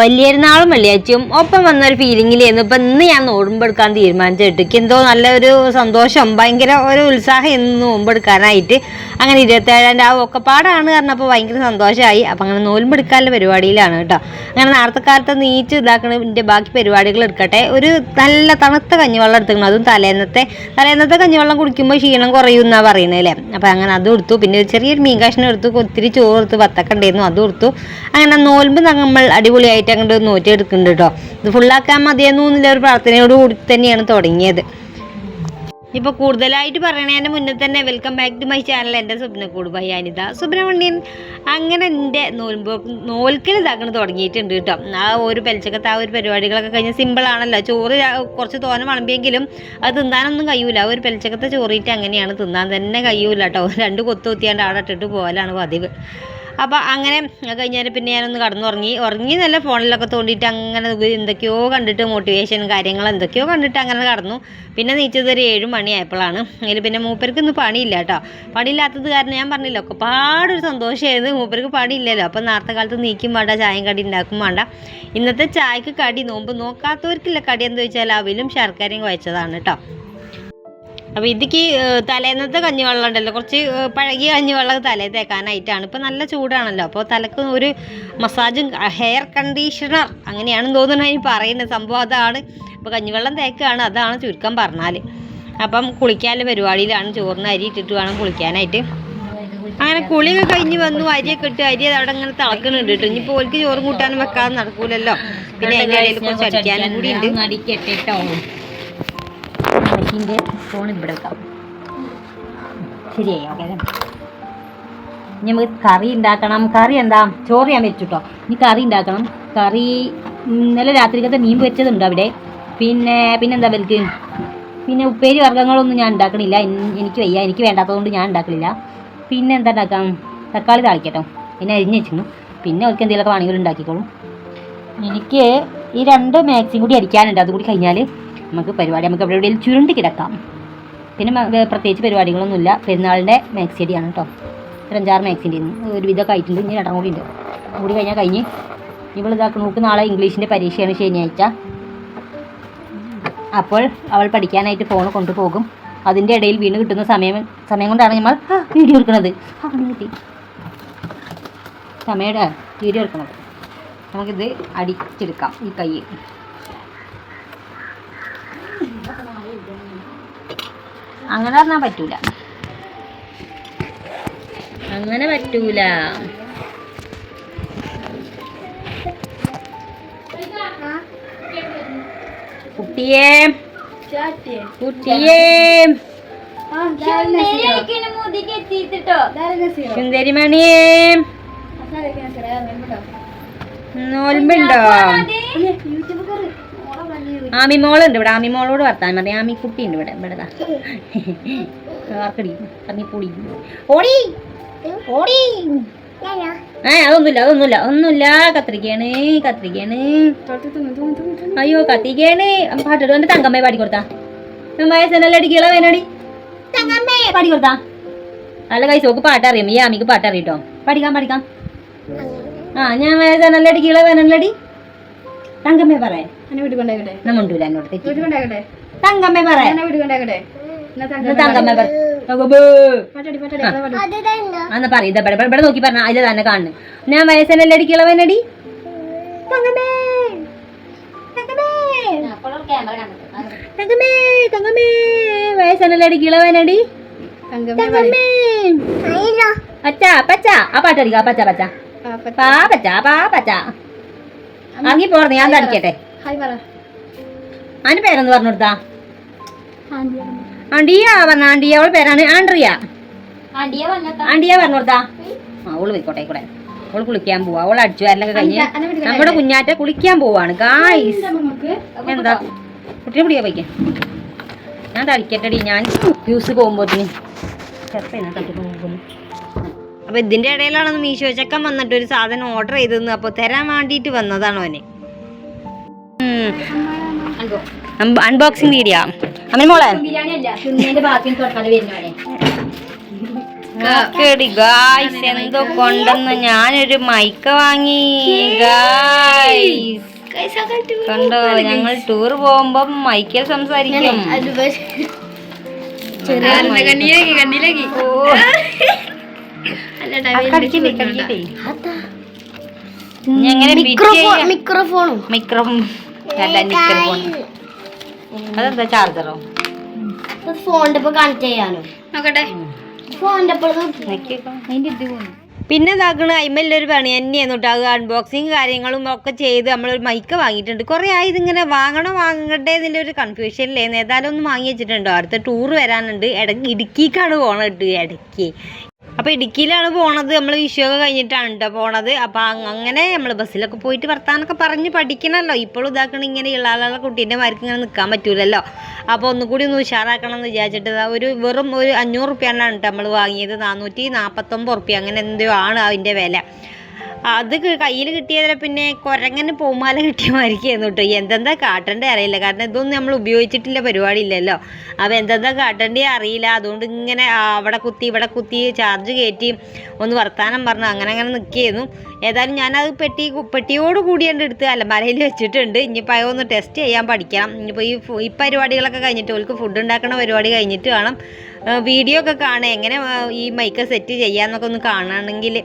വലിയൊരുനാളും വെള്ളിയാഴ്ചയും ഒപ്പം വന്ന ഒരു ഫീലിംഗിലായിരുന്നു ഇപ്പം ഇന്ന് ഞാൻ നോടുമ്പെടുക്കാൻ തീരുമാനിച്ചിട്ട് എന്തോ നല്ലൊരു സന്തോഷം ഭയങ്കര ഒരു ഉത്സാഹം ഇന്ന് നോമ്പെടുക്കാനായിട്ട് അങ്ങനെ ഇരുപത്തേഴാം രാവ് ഒക്കെ പാടാണ് പറഞ്ഞപ്പോൾ ഭയങ്കര സന്തോഷമായി അപ്പം അങ്ങനെ നോൽമ്പെടുക്കാനുള്ള പരിപാടിയിലാണ് കേട്ടോ. അങ്ങനെ നേരത്തെ കാലത്ത് നീച്ച് ഇതാക്കണതിന്റെ ബാക്കി പരിപാടികൾ എടുക്കട്ടെ. ഒരു നല്ല തണുത്ത കഞ്ഞിവെള്ളം എടുത്തിക്കണം അതും തലേന്നത്തെ തലേന്നത്തെ കഞ്ഞിവെള്ളം കുടിക്കുമ്പോൾ ക്ഷീണം കുറയും എന്നാണ് പറയുന്നത് അല്ലേ? അപ്പം അങ്ങനെ അതും എടുത്തു പിന്നെ ചെറിയൊരു മീൻ കഷ്ണം എടുത്തു. ഒത്തിരി ചോറ് എടുത്ത് വത്തക്ക ഉണ്ടായിരുന്നു. അതും എടുത്തു അങ്ങനെ നോൽമ്പ് നമ്മൾ അടിപൊളിയായിട്ട് അങ്ങോട്ട് നോറ്റിയെടുക്കുന്നുണ്ട് കേട്ടോ. ഇത് ഫുള്ളാക്കാൻ മതിയെന്നു എന്നുള്ള ഒരു പ്രാർത്ഥനയോട് കൂടി തന്നെയാണ് തുടങ്ങിയത്. ഇപ്പോൾ കൂടുതലായിട്ട് പറയണതിന് മുന്നേ തന്നെ welcome back to my channel എന്റെ സ്വപ്നക്കൂട് ബൈ അനിത. സുബ്രഹ്മണ്യൻ അങ്ങനെ എന്റെ നോൽമ്പ് നോൽക്കൽ ഇതാക്കണ തുടങ്ങിയിട്ടുണ്ട് കേട്ടോ. ആ ഒരു പെൽച്ചക്കത്ത് ആ ഒരു പരിപാടികളൊക്കെ കഴിഞ്ഞ് സിമ്പിളാണല്ലോ ചോറ് കുറച്ച് തോന വളമ്പിയെങ്കിലും അത് തിന്നാനൊന്നും കഴിയൂല. ആ ഒരു പെൽച്ചക്കത്തെ ചോറിയിട്ട് അങ്ങനെയാണ് തിന്നാൻ തന്നെ കഴിയൂല കേട്ടോ. രണ്ട് കൊത്തു കുത്തിയാണ്ട് ആടെ ഇട്ടിട്ട് പോകലാണ് പതിവ്. അപ്പോൾ അങ്ങനെ കഴിഞ്ഞാൽ പിന്നെ ഞാനൊന്ന് കടന്നുറങ്ങി. ഉറങ്ങി നല്ല ഫോണിലൊക്കെ തോണ്ടിയിട്ട് അങ്ങനെ എന്തൊക്കെയോ കണ്ടിട്ട് മോട്ടിവേഷൻ കാര്യങ്ങൾ എന്തൊക്കെയോ കണ്ടിട്ട് അങ്ങനെ കടന്നു. പിന്നെ നീച്ചത് ഒരു ഏഴ് മണിയായപ്പോഴാണ്. അതിൽ പിന്നെ മൂപ്പർക്ക് ഇന്ന് പണിയില്ല കേട്ടോ. പണിയില്ലാത്തത് കാരണം ഞാൻ പറഞ്ഞില്ല ഒക്കെ പാടൊരു സന്തോഷമായിരുന്നു മൂപ്പർക്ക് പണിയില്ലല്ലോ. അപ്പം നേരത്തെ കാലത്ത് നീക്കും വേണ്ട ചായയും കടി ഉണ്ടാക്കും വേണ്ട. ഇന്നത്തെ ചായക്ക് കടി നോമ്പ് നോക്കാത്തവർക്കില്ല കടി എന്താ വെച്ചാൽ അവിലും ശർക്കരയും കുഴച്ചതാണ് കേട്ടോ. അപ്പോൾ ഇതിക്ക് തലേന്നത്തെ കഞ്ഞിവെള്ളം ഉണ്ടല്ലോ കുറച്ച് പഴകിയ കഞ്ഞിവെള്ളം തലേ തേക്കാനായിട്ടാണ്. ഇപ്പോൾ നല്ല ചൂടാണല്ലോ. അപ്പോൾ തലക്ക് ഒരു മസാജും ഹെയർ കണ്ടീഷണർ അങ്ങനെയാണെന്ന് തോന്നുന്നു അതിന് പറയുന്നത്. സംഭവം അതാണ്. അപ്പോൾ കഞ്ഞിവെള്ളം തേക്കാണ് അതാണ് ചുരുക്കം പറഞ്ഞാൽ അപ്പം കുളിക്കാനുള്ള പരിപാടിയിലാണ് ചോറിന് അരി ഇട്ടിട്ട് വേണം കുളിക്കാനായിട്ട്. അങ്ങനെ കുളിയൊക്കെ കഴിഞ്ഞ് വന്നു അരിയൊക്കെ ഇട്ട് അരി അവിടെ ഇങ്ങനെ തിളക്കുന്നുണ്ട് കേട്ടോ. ഇനിയിപ്പോൾ ഓൽക്ക് ചോറും കൂട്ടാനും വെക്കാതെ നടക്കൂലല്ലോ. പിന്നെ അതിന്റെ ഇടയിൽ കുറച്ച് അടിക്കാനും കൂടി ഉണ്ട്. മഷീന്റെ ഫോൺ ഇവിടെ വെക്കാം. ശരിയായി ഓക്കെ ഇനി നമുക്ക് കറി ഉണ്ടാക്കണം. കറി എന്താ? ചോറ് ഞാൻ വെച്ചിട്ടോ ഇനി കറി ഉണ്ടാക്കണം. കറി ഇന്നലെ രാത്രിക്കത്തെ മീൻ വെച്ചതുണ്ട് അവിടെ. പിന്നെ പിന്നെ എന്താ വലുക്ക് പിന്നെ ഉപ്പേരി വർഗങ്ങളൊന്നും ഞാൻ ഉണ്ടാക്കണില്ല. എനിക്ക് വയ്യ. എനിക്ക് വേണ്ടാത്തതുകൊണ്ട് ഞാൻ ഉണ്ടാക്കണില്ല പിന്നെ എന്താ ഉണ്ടാക്കാം? തക്കാളി താളിക്കട്ടോ. പിന്നെ അരിഞ്ഞ് വെച്ചിരുന്നു. പിന്നെ അവർക്ക് എന്തെങ്കിലുമൊക്കെ വേണമെങ്കിലും ഉണ്ടാക്കിക്കോളും. എനിക്ക് ഈ രണ്ട് മാക്സിയും കൂടി അടിക്കാനുണ്ട് അതുകൂടി കഴിഞ്ഞാൽ നമുക്ക് പരിപാടി നമുക്ക് എവിടെ എവിടെയും ചുരുണ്ടി കിടക്കാം. പിന്നെ പ്രത്യേകിച്ച് പരിപാടികളൊന്നുമില്ല. പെരുന്നാളിന്റെ മാക്സിഡിയാണ് കേട്ടോ. ഒരു അഞ്ചാറ് മാക്സിന്റെ ഒരു വിധമൊക്കെ ആയിട്ടുണ്ട്. ഇനി രണ്ടാം കൂടി ഉണ്ട്. കൂടി കഴിഞ്ഞാൽ കഴിഞ്ഞ് ഇവൾ ഇതാക്കണം നമുക്ക് നാളെ ഇംഗ്ലീഷിന്റെ പരീക്ഷയാണ് ശനിയാഴ്ച. അപ്പോൾ അവൾ പഠിക്കാനായിട്ട് ഫോൺ കൊണ്ടുപോകും. അതിന്റെ ഇടയിൽ വീണ് കിട്ടുന്ന സമയം സമയം കൊണ്ടാണ് നമ്മൾ വീഡിയോ എടുക്കുന്നത്. കിട്ടി. സമയയുടെ വീഡിയോ എടുക്കുന്നത്. നമുക്കിത് അടിച്ചെടുക്കാം ഈ കൈ അങ്ങനെ പറഞ്ഞാൽ പറ്റൂല. അങ്ങനെ പറ്റൂല. കുട്ടിയെ. കുട്ടിയെ. യൂട്യൂബ് നോൽമ്പുണ്ടോ ആമി മോളുണ്ട് ഇവിടെ. ആമി മോളോട് വർത്താൻ മതി ആമി കുട്ടി ഉണ്ട് ഇവിടെ ഇവിടെ ഓടി. ഓടി. അതൊന്നുമില്ല അതൊന്നുമില്ല. ഒന്നുമില്ല. കത്തിരിക്കയാണ് കത്തിരിക്കയാണ് അയ്യോ കത്തിരിക്കയാണ് പാട്ടിടും എന്റെ തങ്കമ്മയെ പാടി കൊടുത്താ. വയസ്സനല്ല അടിക്കള വേനടി? തങ്കമ്മേ പാടി കൊടുത്താ. നല്ല കൈ സോക്ക് പാട്ടറിയാം. ഈ ആമിക്ക് പാട്ടറിയട്ടോ പഠിക്കാം പഠിക്കാം ആ ഞാൻ വയസ്സനല്ല അടിക്കള വേനല്ലടി? തങ്കമ്മേ പറയാ. ഞാൻ മുണ്ടൂല എന്നോട് തങ്കമ്മ തങ്കമ്മ പറ ഇവിടെ നോക്കി പറഞ്ഞ അതിൽ തന്നെ കാണുന്നു. ഞാൻ വയസ്സനല്ലേ അടിക്കളവനടി തങ്കമ്മേ. തങ്കമ്മേ. തങ്കമ്മേ തങ്കമ്മേ. വയസ്സനല്ലേ അടിക്കളവനടി തങ്കമ്മേ അച്ഛ പച്ച ആ പാട്ടടിക്കാ പച്ച പച്ച. പാ പച്ച പാ പച്ച. ഇറങ്ങി പോർന്ന് ഞാൻ തടിക്കട്ടെ. അതിന് പേരൊന്ന് പറഞ്ഞു കൊടുത്താ ആണ്ടിയ പറഞ്ഞ ആണ്ടിയ അവളെ പേരാണ് ആൻഡ്രിയ. ആണ്ടിയ പറഞ്ഞു കൊടുത്താ ആ അവൾ പോയിക്കോട്ടെ കൂടെ അവൾ കുളിക്കാൻ പോവാ. അവൾ അടിച്ചു വരലൊക്കെ കഴിഞ്ഞ് നമ്മുടെ കുഞ്ഞാറ്റ കുളിക്കാൻ പോവാണ്. ഗായ്സ് എന്താ? കുട്ടിയെ പിടിയാ പോയിക്കാൻ ഞാൻ തടിക്കട്ടെടി. ഞാൻ ജ്യൂസ് പോകുമ്പോത്തിന്. അപ്പൊ ഇതിന്റെ ഇടയിലാണ് മീശോ ചക്കൻ വന്നിട്ട് ഒരു സാധനം ഓർഡർ ചെയ്തെന്ന് അപ്പൊ തരാൻ വേണ്ടിയിട്ട് വന്നതാണ് അവന്. അൺബോക്സിംഗ് വീഡിയോ അമ്മ മോളെ. കേടി. ഗായ്സ് എന്തോ കൊണ്ടെന്ന് ഞാനൊരു മൈക്ക വാങ്ങി. ഗായ്സ് കണ്ടോ. ഞങ്ങൾ ടൂർ പോകുമ്പോ മൈക്കിൽ സംസാരിക്കും. ചെറിയ ആ, കടിക്കല്ലേ, കടിക്കല്ലേ. മിക്രോഫോണും മിക്രോഫോൺ. അതെന്താ ചാർജറോ? ഫോണിന്റെ കണക്ട് ചെയ്യാനോ? നോക്കട്ടെ. ഫോണിന്റെ ഒപ്പം നോക്കി. അതിന്റെ ഇത് പോന്നു പിന്നെ ഇതാക്കണ അയിമല്ലൊരു പണി തന്നെയാണ് കേട്ടോ അത് അൺബോക്സിങ് കാര്യങ്ങളും ഒക്കെ ചെയ്ത് നമ്മളൊരു മൈക്ക് വാങ്ങിയിട്ടുണ്ട്. കുറേ ആയി ഇതിങ്ങനെ വാങ്ങണോ വാങ്ങട്ടെ ഇതിന്റെ ഒരു കൺഫ്യൂഷനില്ലേ ഏതായാലും ഒന്ന് വാങ്ങി വെച്ചിട്ടുണ്ടോ? അടുത്ത ടൂർ വരാനുണ്ട്. ഇടയ്ക്ക് ഇടുക്കിക്കാണ് പോകണം കേട്ടോ ഇടയ്ക്ക് അപ്പോൾ ഇടുക്കിയിലാണ് പോണത്. നമ്മൾ വിഷുവൊക്കെ കഴിഞ്ഞിട്ടാണ് കേട്ടോ പോണത് അപ്പോൾ അങ്ങനെ നമ്മൾ ബസ്സിലൊക്കെ പോയിട്ട് വർത്താനൊക്കെ പറഞ്ഞ് പഠിക്കണല്ലോ. ഇപ്പോഴും ഇതാക്കണ ഇങ്ങനെ ഇളാളുള്ള കുട്ടീന്റെ മാർക്ക് ഇങ്ങനെ നിൽക്കാൻ പറ്റൂലല്ലോ. അപ്പോൾ ഒന്നുകൂടി ഒന്ന് ഉഷാറാക്കണം എന്ന് വിചാരിച്ചിട്ട് ഒരു വെറും ഒരു അഞ്ഞൂറ് റുപ്യാണ് കേട്ടോ നമ്മൾ വാങ്ങിയത്. നാനൂറ്റി നാൽപ്പത്തൊമ്പത് റുപ്യ. അങ്ങനെ എന്തോ ആണ് അതിന്റെ വില. അത് കയ്യിൽ കിട്ടിയതിൽ പിന്നെ കുരങ്ങനെ പൂമാല കിട്ടിയ മാതിരിക്കായിരുന്നു കേട്ടോ എന്തെന്താ കാട്ടേണ്ടത് അറിയില്ല. കാരണം ഇതൊന്നും നമ്മൾ ഉപയോഗിച്ചിട്ടില്ല പരിപാടി ഇല്ലല്ലോ അപ്പോൾ എന്തെന്താ കാട്ടണ്ടേ അറിയില്ല. അതുകൊണ്ട് ഇങ്ങനെ അവിടെ കുത്തി ഇവിടെ കുത്തി ചാർജ് കയറ്റി ഒന്ന് വർത്താനം പറഞ്ഞു അങ്ങനെ അങ്ങനെ നിൽക്കുകയായിരുന്നു. ഏതായാലും ഞാനത് പെട്ടി പെട്ടിയോട് കൂടിയാണ്ട് എടുത്ത് അലമാരയിൽ വെച്ചിട്ടുണ്ട്. ഇനിയിപ്പോൾ അതൊന്ന് ടെസ്റ്റ് ചെയ്യാൻ പഠിക്കണം. ഇനിയിപ്പോൾ ഈ ഈ പരിപാടികളൊക്കെ കഴിഞ്ഞിട്ട് ഓൾക്ക് ഫുഡ് ഉണ്ടാക്കുന്ന പരിപാടി കഴിഞ്ഞിട്ട് വേണം. വീഡിയോ ഒക്കെ കാണുക. എങ്ങനെ ഈ മൈക്ക് സെറ്റ് ചെയ്യാമെന്നൊക്കെ ഒന്ന് കാണുകയാണെങ്കിൽ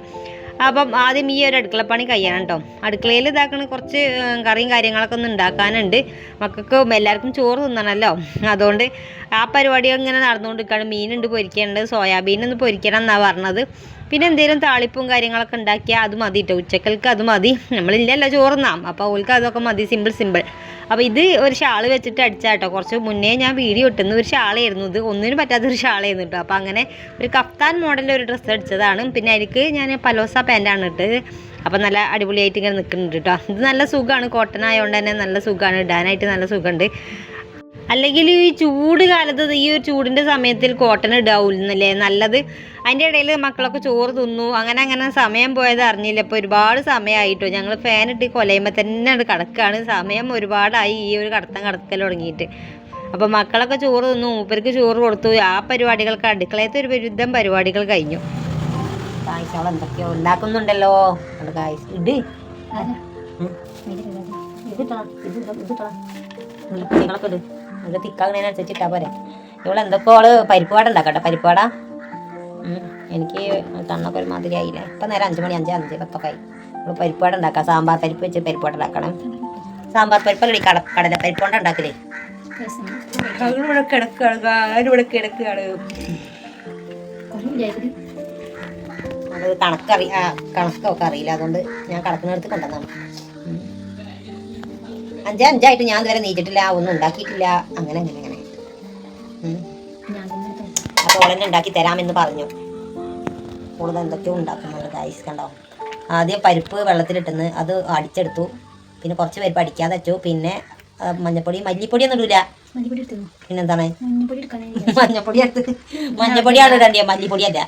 അപ്പം ആദ്യം ഈ ഒരു അടുക്കളപ്പണി കഴിയണം കേട്ടോ അടുക്കളയിൽ ഇതാക്കണ കുറച്ച് കറിയും കാര്യങ്ങളൊക്കെ ഒന്ന് ഉണ്ടാക്കാനുണ്ട്. മക്കൾക്ക് എല്ലാവർക്കും ചോറ് തിന്നണമല്ലോ അതുകൊണ്ട് ആ പരിപാടി ഇങ്ങനെ നടന്നുകൊണ്ടിരിക്കുകയാണ് മീനുണ്ട് പൊരിക്കേണ്ടത്. സോയാബീൻ ഒന്ന് പൊരിക്കണം എന്നാണ് പറഞ്ഞത്. പിന്നെ എന്തെങ്കിലും താളിപ്പും കാര്യങ്ങളൊക്കെ ഉണ്ടാക്കിയാൽ അത് മതി കേട്ടോ ഉച്ചക്കൽക്ക് അത് മതി. നമ്മളില്ലല്ലോ ചോറുന്നാം. അപ്പോൾ ഓൾക്ക് അതൊക്കെ മതി. Simple simple. അപ്പോൾ ഇത് ഒരു ഷാൾ വെച്ചിട്ട് അടിച്ചാട്ടോ കുറച്ച് മുന്നേ ഞാൻ വീഡിയോ ഇട്ടുന്ന ഒരു ഷാളായിരുന്നു. ഇത് ഒന്നിനും പറ്റാത്തൊരു ഷാളായിരുന്നു കേട്ടോ അപ്പോൾ അങ്ങനെ ഒരു കഫ്താൻ മോഡലിന്റെ ഒരു ഡ്രസ്സ് അടിച്ചതാണ്. പിന്നെ അതിലേക്ക് ഞാൻ പലോസ പാന്റാണ് ഇട്ടത്. അപ്പോൾ നല്ല അടിപൊളിയായിട്ട് ഇങ്ങനെ നിൽക്കുന്നുണ്ട് കേട്ടോ ഇത് നല്ല സുഖമാണ് കോട്ടൺ ആയതുകൊണ്ട് തന്നെ നല്ല സുഖമാണ് ഇടാനായിട്ട് നല്ല സുഖമുണ്ട് അല്ലെങ്കിൽ ഈ ചൂട് കാലത്ത് ഈ ഒരു ചൂടിന്റെ സമയത്തിൽ കോട്ടൺ ഇടാവുന്നല്ലേ നല്ലത് അതിന്റെ ഇടയിൽ മക്കളൊക്കെ ചോറ് തിന്നു. അങ്ങനെ അങ്ങനെ സമയം പോയത് അറിഞ്ഞില്ല. ഇപ്പോൾ ഒരുപാട് സമയമായിട്ടോ. ഞങ്ങൾ ഫാൻ ഇട്ട് കൊലയുമ്പോൾ തന്നെ അത് കിടക്കുകയാണ് സമയം ഒരുപാടായി ഈ ഒരു കടത്തം കടക്കൽ തുടങ്ങിയിട്ട്. അപ്പോൾ മക്കളൊക്കെ ചോറ് തിന്നു. മൂപ്പർക്ക് ചോറ് കൊടുത്തു. ആ പരിപാടികൾക്ക് അടുക്കളയത്തെ ഒരു വിരുദ്ധം പരിപാടികൾ കഴിഞ്ഞു. കാഴ്ചകൾ എന്തൊക്കെയോ ഉണ്ടാക്കുന്നുണ്ടല്ലോ. ഇട്. ഇത് ഇടാ, ഇത് ഇടാ. ഉള്ള കുഞ്ഞുങ്ങളൊക്കെ ഇട്. അത് തിക്കാകുന്നതിനനുസരിച്ച് ഇട്ടാ പോരെ. ഇവളെന്തൊക്കെ അവൾ പരിപ്പുവാട ഉണ്ടാക്കട്ടെ. പരിപ്പുവാട. ഉം. എനിക്ക് കണ്ണൊക്കെ ഒരു മാതിരി ആയില്ലേ? ഇപ്പം നേരം അഞ്ച് മണി അഞ്ച് അഞ്ച് പത്തൊക്കെ ആയി. നമ്മൾ പരിപ്പാട് ഉണ്ടാക്കാം. സാമ്പാർ പരിപ്പ് വെച്ച് പരിപ്പാട് ഉണ്ടാക്കണം. സാമ്പാർ പരിപ്പല്ലേ കട കടല പരിപ്പ് കൊണ്ട് ഉണ്ടാക്കലേ? ഇവിടെ കിടക്കുകയാണ് ഇവിടെ കിടക്കുകയാണ് അത് കണക്കറി ആ കണക്കൊക്കെ അറിയില്ല. അതുകൊണ്ട് ഞാൻ കണക്കിനടുത്ത് കൊണ്ടുവന്നാണ്. അഞ്ച് അഞ്ചായിട്ട് ഞാൻ ഇതുവരെ നീച്ചിട്ടില്ല. ഒന്നും ഉണ്ടാക്കിയിട്ടില്ല. അങ്ങനെ അങ്ങനെ അങ്ങനെ. ഓളെന്നെ ഉണ്ടാക്കി തരാമെന്ന് പറഞ്ഞു. കൂടുതൽ എന്തൊക്കെയോ ഉണ്ടാക്കുന്നുണ്ട് ഗൈസ് കണ്ടോ? ആദ്യം പരിപ്പ് വെള്ളത്തിലിട്ടെന്ന് അത് അടിച്ചെടുത്തു. പിന്നെ കുറച്ച് പരിപ്പ് അടിക്കാതെ വെച്ചു. പിന്നെ മഞ്ഞപ്പൊടി മല്ലിപ്പൊടി ഒന്നും ഇടൂല. പിന്നെന്താണ് മഞ്ഞപ്പൊടി എടുത്ത്. മഞ്ഞപ്പൊടിയാണ് ഇടണ്ടിയ മല്ലിപ്പൊടി അല്ല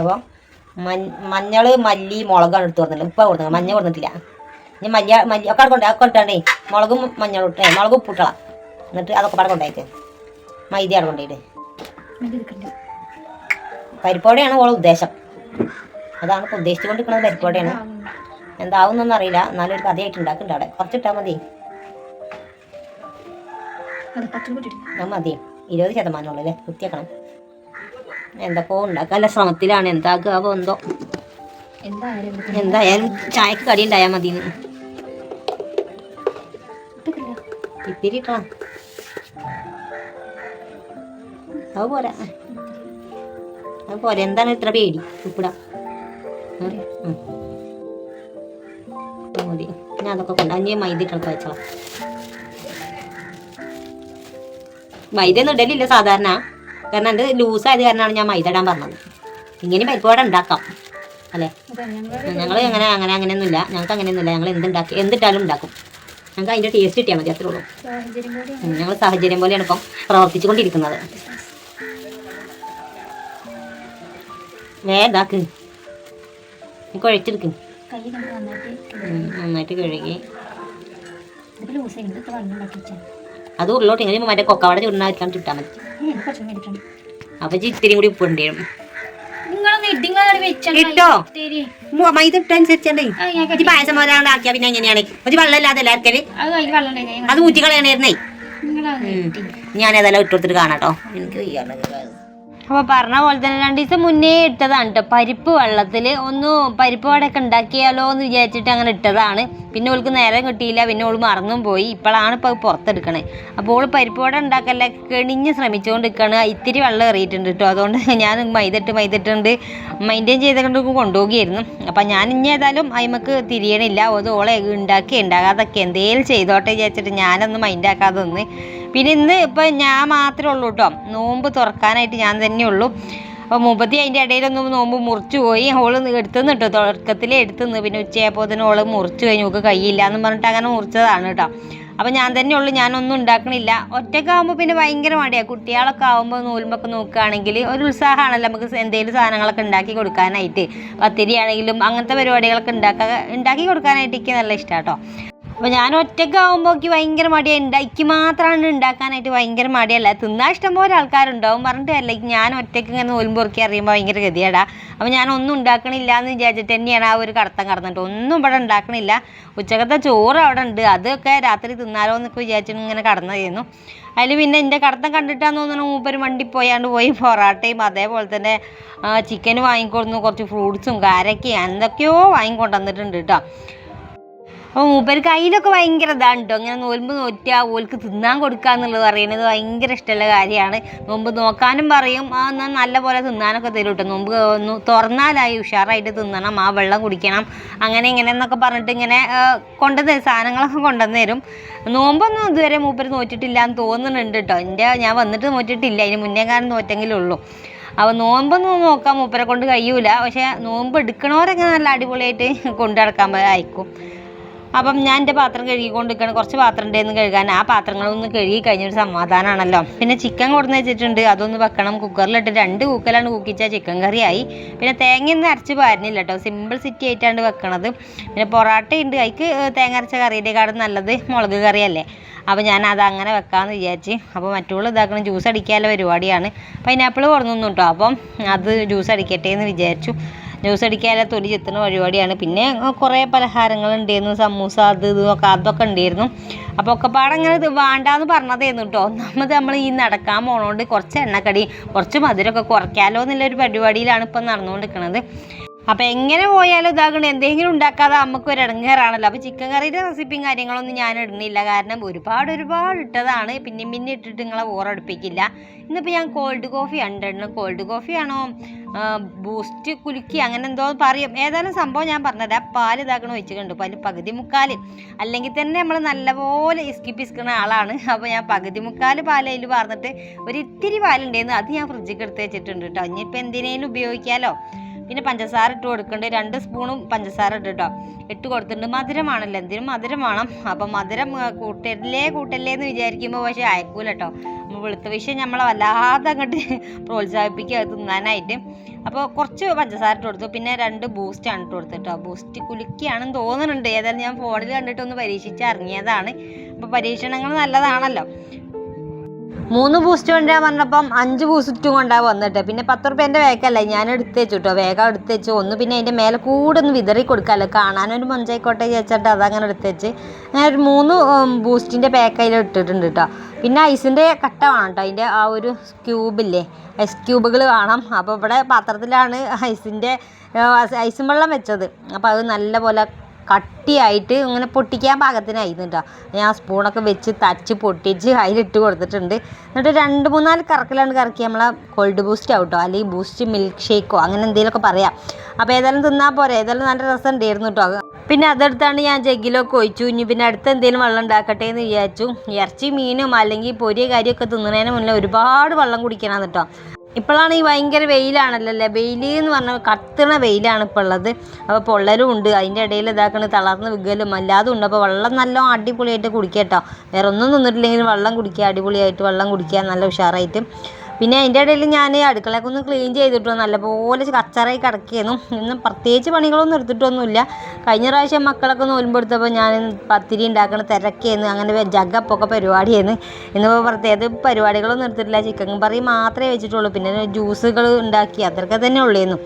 അപ്പോൾ മഞ്ഞൾ മല്ലി മുളകാണ് എടുത്ത് കൊടുത്തത് ഉപ്പ കൊടുത്തത് മഞ്ഞ കൊടുത്തിട്ടില്ല. ഇനി മല്ലി മല്ലി ഒക്കെ കൊണ്ട് ഒക്കെ ഇട്ടാണ്ടേ മുളകും മഞ്ഞളും ഇട്ടേ മുളകും ഉപ്പിട്ടളാം എന്നിട്ട് അതൊക്കെ പാടെ കൊണ്ടായിട്ട് മൈദ ഇത് എടുക്കണ്ട പരിപ്പോടെയാണ് ഓളെ ഉദ്ദേശം. അതാണ് ഇപ്പൊ ഉദ്ദേശിച്ചുകൊണ്ടിരിക്കുന്നത് പരിപ്പോടെയാണ് എന്താവുന്നൊന്നും അറിയില്ല. എന്നാലും ഒരു കഥയായിട്ട് ഉണ്ടാക്കുന്നുണ്ട് അവിടെ. കുറച്ചിട്ടാൽ മതി. മതി. ഇരുപത് ശതമാനമുള്ളൂ അല്ലേ? വൃത്തിയാക്കണം എന്തൊക്കെയോ ഉണ്ടാക്കാനുള്ള ശ്രമത്തിലാണ്. എന്താക്കുക എന്തോ. എന്തായാലും ചായക്ക് കടി ഉണ്ടായാൽ മതി ഇത്തിരി ഇട്ടണം. അത് പോരാ. അത് പോരാ. എന്താണ് ഇത്ര പേടി? ഉപ്പിടാം. അത് മതി. ഞാൻ അതൊക്കെ കൊണ്ട് അഞ്ഞേ മൈദ ഇട്ടൊക്കെ വെച്ചോളാം. മൈദ ഒന്നും ഇടലില്ല സാധാരണ. കാരണം ലൂസ് ലൂസായത് കാരണമാണ് ഞാൻ മൈദ ഇടാൻ പറഞ്ഞത്. ഇങ്ങനെ പരിപാടി ഉണ്ടാക്കാം. അല്ലേ? അതെ ഞങ്ങൾ അങ്ങനെ അങ്ങനെ അങ്ങനെ അങ്ങനെയൊന്നുമില്ല. ഞങ്ങൾക്ക് അങ്ങനെയൊന്നുമില്ല. ഞങ്ങൾ എന്തുണ്ടാക്കി എന്തിട്ടാലും ഉണ്ടാക്കും. ഞങ്ങൾക്ക് അതിന്റെ ടേസ്റ്റ് കിട്ടിയാൽ മതി അത്രേ ഉള്ളൂ. ഞങ്ങൾ സാഹചര്യം പോലെയാണ് ഇപ്പം പ്രവർത്തിച്ചുകൊണ്ടിരിക്കുന്നത്. വേദാക്ക് കുഴച്ചെടുക്ക്. നന്നായിട്ട് കഴുകി. അത് ഉള്ളോട്ട് ഇങ്ങനെ മറ്റേ കൊക്കവട ചുണ്ടാക്കാൻ ചുട്ടാൽ മതി. അപ്പൊ ഇത്തിരിയും കൂടി ഉപ്പുണ്ട് ഇട്ടോ? മൈദ പായസം ആക്കിയാ പിന്നെ എങ്ങനെയാണ്? ഒരു വെള്ളം ഇല്ലാതെ എല്ലാവർക്കൽ അത് ഊറ്റി കളയണേരുന്നേ ഞാൻ ഏതായാലും ഇട്ട്. കൊടുത്തിട്ട് കാണാട്ടോ. എനിക്ക് വയ്യാണ്ട് അപ്പോൾ പറഞ്ഞ പോലെ തന്നെ രണ്ട് ദിവസം മുന്നേ ഇട്ടതാണ് കേട്ടോ പരിപ്പ് വെള്ളത്തിൽ ഒന്ന് പരിപ്പ് വടയൊക്കെ ഉണ്ടാക്കിയാലോ എന്ന് വിചാരിച്ചിട്ട് അങ്ങനെ ഇട്ടതാണ്. പിന്നെ ഓൾക്ക് നേരം കിട്ടിയില്ല പിന്നെ ഓൾ മറന്നും പോയി. ഇപ്പോഴാണ് ഇപ്പോൾ പുറത്തെടുക്കണേ. അപ്പോൾ ഓൾ പരിപ്പ് വട ഉണ്ടാക്കല്ല കെണിഞ്ഞ് ശ്രമിച്ചുകൊണ്ട് നിൽക്കുകയാണ് ഇത്തിരി വെള്ളം എറിയിട്ടുണ്ട് കേട്ടോ അതുകൊണ്ട് ഞാൻ മൈതിട്ട് മൈതിട്ടുണ്ട് മെയിന്റെയിൻ ചെയ്തുകൊണ്ട് കൊണ്ടുപോകുകയായിരുന്നു. അപ്പം ഞാൻ ഇനി ഏതായാലും അയിമക്ക് തിരിയണില്ല. അത് ഓളെ ഉണ്ടാക്കി ഉണ്ടാകാതൊക്കെ എന്തേലും ചെയ്തോട്ടെ വിചാരിച്ചിട്ട് ഞാനൊന്നും മൈൻഡാക്കാതെ നിന്ന് പിന്നെ ഇന്ന് ഇപ്പം ഞാൻ മാത്രമേ ഉള്ളൂ കേട്ടോ നോമ്പ് തുറക്കാനായിട്ട് ഞാൻ തന്നെ ഉള്ളൂ. അപ്പോൾ മുപ്പത്തി അതിന്റെ ഇടയിലൊന്നും നോമ്പ് മുറിച്ചു പോയി. ഓൾ എടുത്തുനിന്ന് കേട്ടോ തുടക്കത്തിലേ എടുത്തുനിന്ന് പിന്നെ ഉച്ചയായപ്പോൾ തന്നെ ഓൾ മുറിച്ചു കഴിഞ്ഞു. നമുക്ക് കയ്യില്ല എന്ന് പറഞ്ഞിട്ട് അങ്ങനെ മുറിച്ചതാണ് കേട്ടോ അപ്പോൾ ഞാൻ തന്നെ ഉള്ളൂ. ഞാനൊന്നും ഉണ്ടാക്കണില്ല. ഒറ്റക്കാവുമ്പോൾ പിന്നെ ഭയങ്കര മടിയാണ് കുട്ടികളൊക്കെ ആകുമ്പോൾ നൂൽമൊക്കെ നോക്കുകയാണെങ്കിൽ ഒരു ഉത്സാഹമാണല്ലോ നമുക്ക് എന്തെങ്കിലും സാധനങ്ങളൊക്കെ ഉണ്ടാക്കി കൊടുക്കാനായിട്ട്. പത്തിരി ആണെങ്കിലും അങ്ങനത്തെ പരിപാടികളൊക്കെ ഉണ്ടാക്കാൻ ഉണ്ടാക്കി കൊടുക്കാനായിട്ട് എനിക്ക് നല്ല ഇഷ്ടമാണ് കേട്ടോ അപ്പോൾ ഞാൻ ഒറ്റയ്ക്കാവുമ്പോൾ എനിക്ക് ഭയങ്കര മടിയാണ് ഉണ്ടാക്കി മാത്രമാണ് ഉണ്ടാക്കാനായിട്ട് ഭയങ്കര മടിയല്ല? തിന്നാൻ ഇഷ്ടം പോലെ ആൾക്കാരുണ്ടാവും. പറഞ്ഞിട്ട് അല്ല ഞാൻ ഒറ്റയ്ക്ക് ഇങ്ങനെ നോലും പൊറുക്കി അറിയുമ്പോൾ ഭയങ്കര ഗതിയാടാ അപ്പോൾ ഞാൻ ഒന്നും ഉണ്ടാക്കണില്ല എന്ന് വിചാരിച്ചിട്ട് തന്നെയാണ് ആ ഒരു കടത്തം കടന്നിട്ട്. ഒന്നും ഇവിടെ ഉണ്ടാക്കണില്ല. ഉച്ചക്കത്തെ ചോറ് അവിടെ ഉണ്ട്. അതൊക്കെ രാത്രി തിന്നാലോ എന്നൊക്കെ വിചാരിച്ചിട്ട് ഇങ്ങനെ കടന്നതായിരുന്നു. അതിൽ പിന്നെ എന്റെ കടത്തം കണ്ടിട്ടാന്ന് തോന്നുന്നു മൂപ്പര് വണ്ടി പോയാണ്ട് പോയി പൊറാട്ടയും അതേപോലെ തന്നെ ചിക്കൻ വാങ്ങിക്കൊടുന്നു. കുറച്ച് ഫ്രൂട്ട്സും കാരക്കയും എന്തൊക്കെയോ വാങ്ങിക്കൊണ്ടുവന്നിട്ടുണ്ട് കേട്ടോ. അപ്പോൾ മൂപ്പര് കയ്യിലൊക്കെ ഭയങ്കര ഇതാണ് കേട്ടോ ഇങ്ങനെ നോൽമ്പ് നോറ്റുക ഓൽക്ക് തിന്നാൻ കൊടുക്കുക എന്നുള്ളത് പറയുന്നത് ഭയങ്കര ഇഷ്ടമുള്ള കാര്യമാണ്. നോമ്പ് നോക്കാനും പറയും. ആ എന്നാൽ നല്ല പോലെ തിന്നാനൊക്കെ തരും കേട്ടോ നോമ്പ് തുറന്നാലായി ഉഷാറായിട്ട് തിന്നണം. ആ വെള്ളം കുടിക്കണം. അങ്ങനെ ഇങ്ങനെ എന്നൊക്കെ പറഞ്ഞിട്ട് ഇങ്ങനെ കൊണ്ടുവന്ന് സാധനങ്ങളൊക്കെ കൊണ്ടുവന്ന് തരും നോമ്പൊന്നും ഇതുവരെ മൂപ്പര് നോറ്റിട്ടില്ല എന്ന് തോന്നുന്നുണ്ട് കേട്ടോ എന്റെ ഞാൻ വന്നിട്ട് നോറ്റിട്ടില്ല. അതിന് മുന്നേ കാലം നോറ്റെങ്കിലേ ഉള്ളൂ. അപ്പോൾ നോമ്പൊന്നും നോക്കാൻ മൂപ്പരെ കൊണ്ട് കഴിയൂല. പക്ഷേ നോമ്പ് എടുക്കണവരൊക്കെ നല്ല അടിപൊളിയായിട്ട് കൊണ്ടു നടക്കാൻ അയക്കും അപ്പം ഞാൻ എന്റെ പാത്രം കഴുകിക്കൊണ്ട് നിൽക്കണം കുറച്ച് പാത്രം ഉണ്ടായിരുന്നു കഴുകാൻ. ആ പാത്രങ്ങളൊന്ന് കഴുകി കഴിഞ്ഞൊരു സമാധാനമാണല്ലോ പിന്നെ ചിക്കൻ കൊടുന്ന് വെച്ചിട്ടുണ്ട്. അതൊന്ന് വെക്കണം. കുക്കറിലിട്ട് രണ്ട് കൂക്കലാണ് കൂക്കിച്ച ചിക്കൻ കറിയായി. പിന്നെ തേങ്ങയൊന്നും അരച്ച് പാരുന്നില്ല കേട്ടോ. സിമ്പിൾ സിറ്റി ആയിട്ടാണ് വെക്കണത്. പിന്നെ പൊറാട്ട ഉണ്ട്. അതിക്ക് തേങ്ങ അരച്ച കറിയുടെക്കാളും നല്ലത് മുളക് കറിയല്ലേ. അപ്പോൾ ഞാൻ അത് അങ്ങനെ വെക്കാമെന്ന് വിചാരിച്ച്. അപ്പോൾ മറ്റുള്ള ഇതാക്കണം. ജ്യൂസ് അടിക്കാനുള്ള പരിപാടിയാണ്. പൈനാപ്പിൾ കൊടുന്നു കേട്ടോ. അപ്പം അത് ജ്യൂസ് അടിക്കട്ടെ എന്ന് വിചാരിച്ചു. ജ്യൂസ് അടിക്കാതെ തൊലി ചെത്തുന്ന പരിപാടിയാണ് പിന്നെ കുറേ പലഹാരങ്ങൾ ഉണ്ടായിരുന്നു സമൂസ അത് ഇതൊക്കെ അതൊക്കെ ഉണ്ടായിരുന്നു. അപ്പോൾ ഒക്കെ പാടെ അങ്ങനെ ഇത് വേണ്ടാന്ന് പറഞ്ഞതായിരുന്നു കേട്ടോ ഒന്നാമത് നമ്മൾ ഈ നടക്കാൻ പോണോണ്ട് കുറച്ച് എണ്ണക്കടി കുറച്ച് മധുരമൊക്കെ കുറയ്ക്കാലോ എന്നുള്ളൊരു പരിപാടിയിലാണ് ഇപ്പം നടന്നുകൊണ്ടിരിക്കുന്നത് അപ്പോൾ എങ്ങനെ പോയാലും ഇതാകണം എന്തെങ്കിലും ഉണ്ടാക്കാതെ നമുക്ക് ഒരു ഇടങ്ങേറാണല്ലോ. അപ്പോൾ ചിക്കൻ കറിയുടെ റെസിപ്പിയും കാര്യങ്ങളൊന്നും ഞാൻ ഇടുന്നില്ല. കാരണം ഒരുപാട് ഒരുപാട് ഇട്ടതാണ്. പിന്നെയും പിന്നെ ഇട്ടിട്ട് നിങ്ങളെ ഓറടുപ്പിക്കില്ല ഇന്നിപ്പോൾ ഞാൻ കോൾഡ് കോഫി ഉണ്ട് കോൾഡ് കോഫി ആണോ ബൂസ്റ്റ് കുലുക്കി അങ്ങനെ എന്തോ പറയും. ഏതായാലും സംഭവം ഞാൻ പറഞ്ഞുതരാം പാൽ ഇതാക്കണം വെച്ചിട്ടുണ്ട് പാൽ പകുതി മുക്കാൽ അല്ലെങ്കിൽ തന്നെ നമ്മൾ നല്ലപോലെ ഇസ്കി പിസ്ക്കുന്ന ആളാണ്. അപ്പോൾ ഞാൻ പകുതി മുക്കാൽ പാൽ അതിൽ പറഞ്ഞിട്ട് ഒരു ഇത്തിരി പാലുണ്ടായിരുന്നു അത് ഞാൻ ഫ്രിഡ്ജിൽ എടുത്ത് വെച്ചിട്ടുണ്ട് കേട്ടോ ഇനിയിപ്പോൾ എന്തിനേലും ഉപയോഗിക്കാമല്ലോ പിന്നെ പഞ്ചസാര ഇട്ട് കൊടുക്കുന്നുണ്ട് രണ്ട് സ്പൂണും പഞ്ചസാര ഇട്ട് കേട്ടോ ഇട്ട് കൊടുത്തിട്ടുണ്ട്. മധുരമാണല്ലോ എന്തിനും മധുരം വേണം. അപ്പം മധുരം കൂട്ടല്ലേ കൂട്ടല്ലേ എന്ന് വിചാരിക്കുമ്പോൾ പക്ഷേ അയക്കൂല കേട്ടോ വെളുത്ത വിഷയം നമ്മളെ വല്ലാതെ അങ്ങോട്ട് പ്രോത്സാഹിപ്പിക്കുക അത് തിന്നാനായിട്ട്. അപ്പോൾ കുറച്ച് പഞ്ചസാര ഇട്ട് കൊടുത്തു. പിന്നെ രണ്ട് ബൂസ്റ്റാണ് ഇട്ട് കൊടുത്തത് കേട്ടോ ബൂസ്റ്റ് കുലുക്കിയാണെന്ന് തോന്നുന്നുണ്ട് ഏതായാലും ഞാൻ ഫോണിൽ കണ്ടിട്ടൊന്ന് പരീക്ഷിച്ച് ഇറങ്ങിയതാണ് അപ്പോൾ പരീക്ഷണങ്ങൾ നല്ലതാണല്ലോ. മൂന്ന് ബൂസ്റ്റ് കൊണ്ടുവരാൻ പറഞ്ഞപ്പം അഞ്ച് ബൂസ്റ്റും കൊണ്ടാണ് വന്നിട്ട്. പിന്നെ പത്ത് റുപ്യേന്റെ വേഗമല്ല ഞാൻ എടുത്ത് വെച്ചു കേട്ടോ വേഗം എടുത്ത് വെച്ചു ഒന്ന് പിന്നെ അതിന്റെ മേലെ കൂടെ ഒന്ന് വിതറി കൊടുക്കാമല്ലോ കാണാനൊരു മഞ്ചായിക്കോട്ടെ ചേച്ചിട്ട് അതങ്ങനെ എടുത്ത് വെച്ച് ഞാൻ ഒരു മൂന്ന് ബൂസ്റ്റിന്റെ പാക്ക് അതിൽ ഇട്ടിട്ടുണ്ട് കേട്ടോ പിന്നെ ഐസിന്റെ കട്ട വേണം കേട്ടോ അതിന്റെ ആ ഒരു ക്യൂബില്ലേ ഐസ് ക്യൂബുകൾ വേണം. അപ്പോൾ ഇവിടെ പാത്രത്തിലാണ് ഐസിന്റെ ഐസും വെള്ളം വെച്ചത്. അപ്പോൾ അത് നല്ല പോലെ കട്ടിയായിട്ട് ഇങ്ങനെ പൊട്ടിക്കാൻ പാകത്തിനായിരുന്നു കേട്ടോ ഞാൻ സ്പൂണൊക്കെ വെച്ച് തച്ച് പൊട്ടിച്ച് അതിലിട്ട് കൊടുത്തിട്ടുണ്ട്. എന്നിട്ട് രണ്ട് മൂന്നാൽ കറക്കിലാണ്ട് കറക്കി നമ്മളെ കോൾഡ് ബൂസ്റ്റ് ആവട്ടോ അല്ലെങ്കിൽ ബൂസ്റ്റ് മിൽക്ക് ഷേക്കോ അങ്ങനെ എന്തെങ്കിലുമൊക്കെ പറയാം. അപ്പോൾ ഏതായാലും തിന്നാൽ പോരെ. ഏതായാലും നല്ല രസം ഉണ്ടായിരുന്നു കേട്ടോ. പിന്നെ അതെടുത്താണ് ഞാൻ ജഗ്ഗിലൊക്കെ ഒഴിച്ചു. ഇനി പിന്നെ അടുത്ത് എന്തെങ്കിലും വെള്ളം ഉണ്ടാക്കട്ടെ എന്ന് വിചാരിച്ചു. ഇറച്ചി മീനും അല്ലെങ്കിൽ പൊരിയ കാര്യമൊക്കെ തിന്നുന്നതിന് മുന്നേ ഒരുപാട് വെള്ളം കുടിക്കണം കേട്ടോ. ഇപ്പോഴാണ് ഈ ഭയങ്കര വെയിലാണല്ലോ അല്ലേ? വെയിൽ എന്ന് പറഞ്ഞാൽ കത്തുന്ന വെയിലാണ് ഇപ്പോൾ ഉള്ളത്. അപ്പോൾ പൊള്ളലും ഉണ്ട്. അതിന്റെ ഇടയിൽ ഇതാക്കണ തളർന്ന് വിഗലും അല്ലാതും ഉണ്ട്. അപ്പോൾ വെള്ളം നല്ല അടിപൊളിയായിട്ട് കുടിക്കുക കേട്ടോ. വേറെ ഒന്നും തിന്നിട്ടില്ലെങ്കിലും വെള്ളം കുടിക്കുക അടിപൊളിയായിട്ട് വെള്ളം കുടിക്കുക നല്ല ഉഷാറായിട്ട്. പിന്നെ അതിന്റെ ഇടയിൽ ഞാൻ അടുക്കളയൊക്കെ ഒന്ന് ക്ലീൻ ചെയ്തിട്ടു. നല്ലപോലെ കച്ചറായി കിടക്കുകയായിരുന്നു. ഇന്നും പ്രത്യേകിച്ച് പണികളൊന്നും എടുത്തിട്ടൊന്നുമില്ല. കഴിഞ്ഞ പ്രാവശ്യം മക്കളൊക്കെ നോലുമ്പെടുത്തപ്പോൾ ഞാൻ പത്തിരി ഉണ്ടാക്കണ തിരക്കായിരുന്നു. അങ്ങനെ ജഗപ്പൊക്കെ പരിപാടിയായിരുന്നു. ഇന്നിപ്പോൾ പ്രത്യേകിച്ച് പരിപാടികളൊന്നും എടുത്തിട്ടില്ല. ചിക്കൻ കറി മാത്രമേ വെച്ചിട്ടുള്ളൂ. പിന്നെ ജ്യൂസുകൾ ഉണ്ടാക്കി. അതൊക്കെ തന്നെ ഉള്ളായിരുന്നു.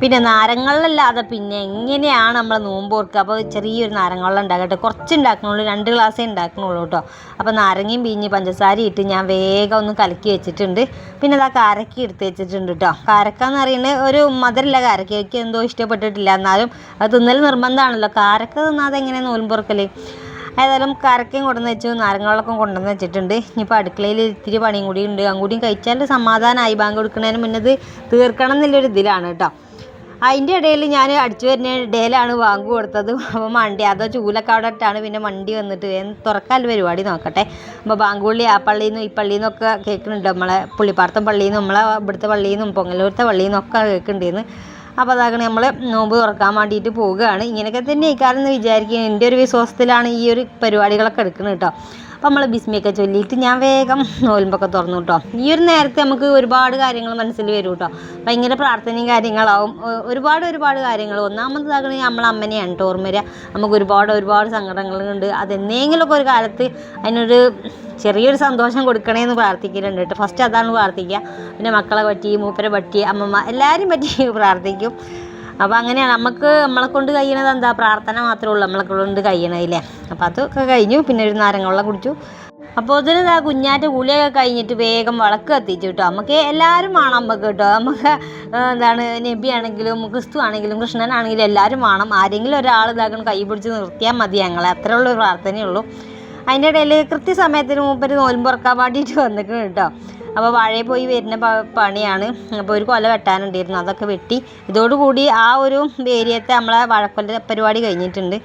പിന്നെ നാരങ്ങളിലല്ലാതെ പിന്നെ എങ്ങനെയാണ് നമ്മൾ നോമ്പ് ഓർക്കുക? അപ്പോൾ ചെറിയൊരു നാരങ്ങവെള്ളം കേട്ടോ കുറച്ച് ഉണ്ടാക്കണുള്ളൂ രണ്ട് ഗ്ലാസ്സേ ഉണ്ടാക്കണുള്ളൂ കേട്ടോ. അപ്പോൾ നാരങ്ങയും പിഞ്ഞ് പഞ്ചസാര ഇട്ട് ഞാൻ വേഗം ഒന്ന് കലക്കി വെച്ചിട്ടുണ്ട്. പിന്നെ അതാ കാരക്ക എടുത്ത് വെച്ചിട്ടുണ്ട് കേട്ടോ. കാരക്ക എന്ന് പറയുന്നത് ഒരു മധുരല്ല കാരക്ക. എനിക്ക് എന്തോ ഇഷ്ടപ്പെട്ടിട്ടില്ല. എന്നാലും അത് തിന്നൽ നിർബന്ധമാണല്ലോ. കാരക്ക തിന്നാതെ എങ്ങനെ നോൽമ്പുറക്കൽ ഏതായാലും കരക്കയും കൊണ്ടുവന്ന് വെച്ചു. നാരങ്ങളൊക്കെ കൊണ്ടുവന്ന് വെച്ചിട്ടുണ്ട്. ഇനിയിപ്പോൾ അടുക്കളയിൽ ഇത്തിരി പണിയും കൂടി ഉണ്ട്. അങ്ങോട്ടും കഴിച്ചാൽ സമാധാനമായി. ബാങ്ക് കൊടുക്കുന്നതിന് മുന്നത് തീർക്കണം എന്നുള്ളൊരു ഇതിലാണ് കേട്ടോ. അതിന്റെ ഇടയിൽ ഞാൻ അടിച്ചു വരുന്ന ഇടയിലാണ് വാങ്ങ് കൊടുത്തത്. അപ്പോൾ മണ്ടി അതോ ചൂലൊക്കെ അവിടെ ഇട്ടാണ് പിന്നെ മണ്ടി വന്നിട്ട് വേഗം തുറക്കാൻ പരിപാടി നോക്കട്ടെ. അപ്പോൾ ബാങ്കുള്ളി ആ പള്ളിയിൽ നിന്നും ഈ പള്ളിയിൽ നിന്നൊക്കെ കേൾക്കുന്നുണ്ട് നമ്മളെ പുള്ളിപ്പാർത്തം പള്ളിയിൽ നിന്നും നമ്മളെ ഇവിടുത്തെ പള്ളിയിൽ നിന്നും പൊങ്ങലൂരത്തെ പള്ളിയിൽ നിന്നൊക്കെ കേൾക്കുന്നുണ്ടെന്ന്. അപ്പോൾ അതാകണ നമ്മൾ നോമ്പ് തുറക്കാൻ വേണ്ടിയിട്ട് പോവുകയാണ്. ഇങ്ങനെയൊക്കെ തന്നെ ഇക്കാലം എന്ന് വിചാരിക്കും എന്റെ ഒരു വിശ്വാസത്തിലാണ് ഈ ഒരു പരിപാടികളൊക്കെ എടുക്കുന്നത് കേട്ടോ. അപ്പോൾ നമ്മൾ ബിസ്മിയൊക്കെ ചൊല്ലിയിട്ട് ഞാൻ വേഗം നോൽമ്പൊക്കെ തുറന്നു കേട്ടോ ഈ ഒരു നേരത്തെ നമുക്ക് ഒരുപാട് കാര്യങ്ങൾ മനസ്സിൽ വരും കേട്ടോ ഭയങ്കര പ്രാർത്ഥനയും കാര്യങ്ങളാവും. ഒരുപാട് ഒരുപാട് കാര്യങ്ങൾ. ഒന്നാമതാകണേ നമ്മളെ അമ്മനെയാണ് കേട്ടോ ഓർമ്മ വരിക നമുക്ക് ഒരുപാട് ഒരുപാട് സങ്കടങ്ങളുണ്ട്. അതെന്തെങ്കിലുമൊക്കെ ഒരു കാലത്ത് അതിനൊരു ചെറിയൊരു സന്തോഷം കൊടുക്കണേ എന്ന് പ്രാർത്ഥിക്കലുണ്ട് കേട്ടോ ഫസ്റ്റ് അതാണ് പ്രാർത്ഥിക്കുക പിന്നെ മക്കളെ പറ്റി മൂപ്പരെ പറ്റി അമ്മമ്മ എല്ലാവരും പറ്റി പ്രാർത്ഥിക്കും. അപ്പോൾ അങ്ങനെയാണ്. നമുക്ക് നമ്മളെ കൊണ്ട് കഴിയണത് എന്താ? പ്രാർത്ഥന മാത്രമേ ഉള്ളൂ. നമ്മളെ കൊണ്ട് കഴിയണതില്ലേ അപ്പോൾ അതൊക്കെ കഴിഞ്ഞു. പിന്നെ ഒരു നാരങ്ങ വെള്ളം കുടിച്ചു. അപ്പോൾ അതിന് ആ കുഞ്ഞാറ്റ കുളിയൊക്കെ കഴിഞ്ഞിട്ട് വേഗം വിളക്ക് കത്തിച്ചു കേട്ടോ നമുക്ക് എല്ലാവരും വേണം നമുക്ക് കേട്ടോ നമുക്ക് എന്താണ് നബി ആണെങ്കിലും ക്രിസ്തു ആണെങ്കിലും കൃഷ്ണനാണെങ്കിലും എല്ലാവരും വേണം. ആരെങ്കിലും ഒരാൾ ഇതാക്കണം കൈ പിടിച്ച് നിർത്തിയാൽ മതി ഞങ്ങളെ. അത്രേ ഉള്ളൂ പ്രാർത്ഥനയുള്ളൂ അതിന്റെ ഇടയിൽ കൃത്യസമയത്തിന് മൂപ്പര് നോൽമ്പുറക്കാൻ വേണ്ടിയിട്ട് വന്നിട്ടുണ്ട് കേട്ടോ അപ്പോൾ വാഴയിൽ പോയി വരുന്ന പണിയാണ്. അപ്പോൾ ഒരു കൊല വെട്ടാനുണ്ടായിരുന്നു. അതൊക്കെ വെട്ടി. ഇതോടുകൂടി ആ ഒരു ഏരിയത്തെ നമ്മളെ വാഴക്കൊല പരിപാടി കഴിഞ്ഞിട്ടുണ്ട്.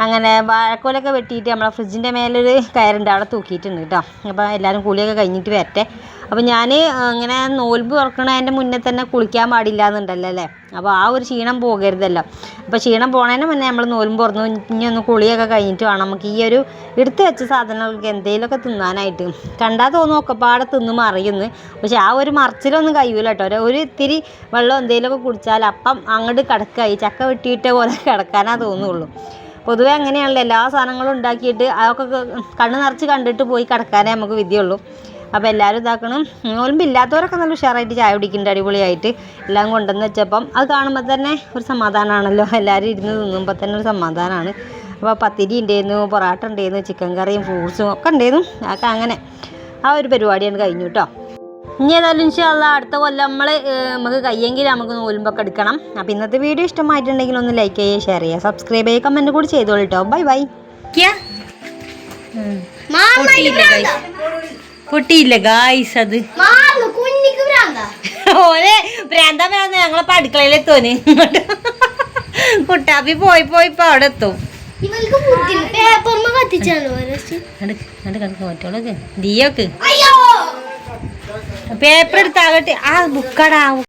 അങ്ങനെ വാഴക്കോലൊക്കെ വെട്ടിയിട്ട് നമ്മളെ ഫ്രിഡ്ജിന്റെ മേലൊരു കയറുണ്ട്. അവിടെ തൂക്കിയിട്ടുണ്ട് കേട്ടോ. അപ്പോൾ എല്ലാവരും കൂലിയൊക്കെ കഴിഞ്ഞിട്ട് വരട്ടെ. അപ്പോൾ ഞാൻ അങ്ങനെ നോൽബ് തുറക്കണതിന്റെ മുന്നേ തന്നെ കുളിക്കാൻ പാടില്ല എന്നുണ്ടല്ലോ അല്ലേ? അപ്പോൾ ആ ഒരു ക്ഷീണം പോകരുതല്ലോ. അപ്പോൾ ക്ഷീണം പോണതിന് മുന്നേ നമ്മൾ നോൽമ്പ് തുറന്നു ഇനി ഒന്ന് കുളിയൊക്കെ കഴിഞ്ഞിട്ട് വേണം നമുക്ക് ഈ ഒരു എടുത്ത് വെച്ച സാധനങ്ങൾക്ക് എന്തെങ്കിലുമൊക്കെ തിന്നാനായിട്ട്. കണ്ടാൽ തോന്നും ഒക്കെപ്പാടെ തിന്ന് മറിയുന്നു. പക്ഷെ ആ ഒരു മറിച്ചിലൊന്നും കഴിയൂല കേട്ടോ. ഒരു- ഇത്തിരി വെള്ളം എന്തെങ്കിലുമൊക്കെ കുടിച്ചാൽ അപ്പം അങ്ങോട്ട് കിടക്കായി ചക്ക വെട്ടിയിട്ട പോലെ കിടക്കാനാ തോന്നുള്ളൂ. പൊതുവെ അങ്ങനെയാണല്ലോ. എല്ലാ സാധനങ്ങളും ഉണ്ടാക്കിയിട്ട് അതൊക്കെ കണ്ണ് നിറച്ച് കണ്ടിട്ട് പോയി കിടക്കാനേ നമുക്ക് വിദ്യയുള്ളൂ അപ്പോൾ എല്ലാവരും ഇതാക്കണം. നോലുമ്പ് ഇല്ലാത്തവരൊക്കെ നല്ല ഉഷാറായിട്ട് ചായ കുടിക്കുന്നുണ്ട് അടിപൊളിയായിട്ട്. എല്ലാം കൊണ്ടുവന്ന് വെച്ചപ്പം അത് കാണുമ്പോൾ തന്നെ ഒരു സമാധാനമാണല്ലോ എല്ലാവരും ഇരുന്ന് തിന്നുമ്പോൾ തന്നെ ഒരു സമാധാനമാണ് അപ്പോൾ പത്തിരി ഉണ്ടായിരുന്നു പൊറാട്ട ഉണ്ടായിരുന്നു ചിക്കൻ കറിയും ഫ്രൂട്ട്സും ഒക്കെ ഉണ്ടായിരുന്നു അതൊക്കെ അങ്ങനെ ആ ഒരു പരിപാടിയാണ് കഴിഞ്ഞു കേട്ടോ ഇനി ഏതായാലും ഇൻഷാല്ല അടുത്ത കൊല്ലം നമ്മൾ നമുക്ക് കയ്യെങ്കിൽ നമുക്ക് നൂലുമ്പൊക്കെ എടുക്കണം. അപ്പോൾ ഇന്നത്തെ വീഡിയോ ഇഷ്ടമായിട്ടുണ്ടെങ്കിൽ ഒന്ന് ലൈക്ക് ചെയ്യുക ഷെയർ ചെയ്യുക സബ്സ്ക്രൈബ് ചെയ്യുക കമന്റ് കൂടി ചെയ്തോളൂ കേട്ടോ ബൈ ബൈ. പൊട്ടിയില്ല ഗായ്സ് അത്? ഓനെ ഭ്രാന്താ ഭ്രാന്ത ഞങ്ങളിപ്പോ അടുക്കളയിലെത്തോന് കുട്ടാപ്പി പോയി പോയി ഇപ്പൊ അവിടെ എത്തും. ദിയൊക്കെ. പേപ്പർ എടുത്താകട്ടെ. ആ ബുക്കടാ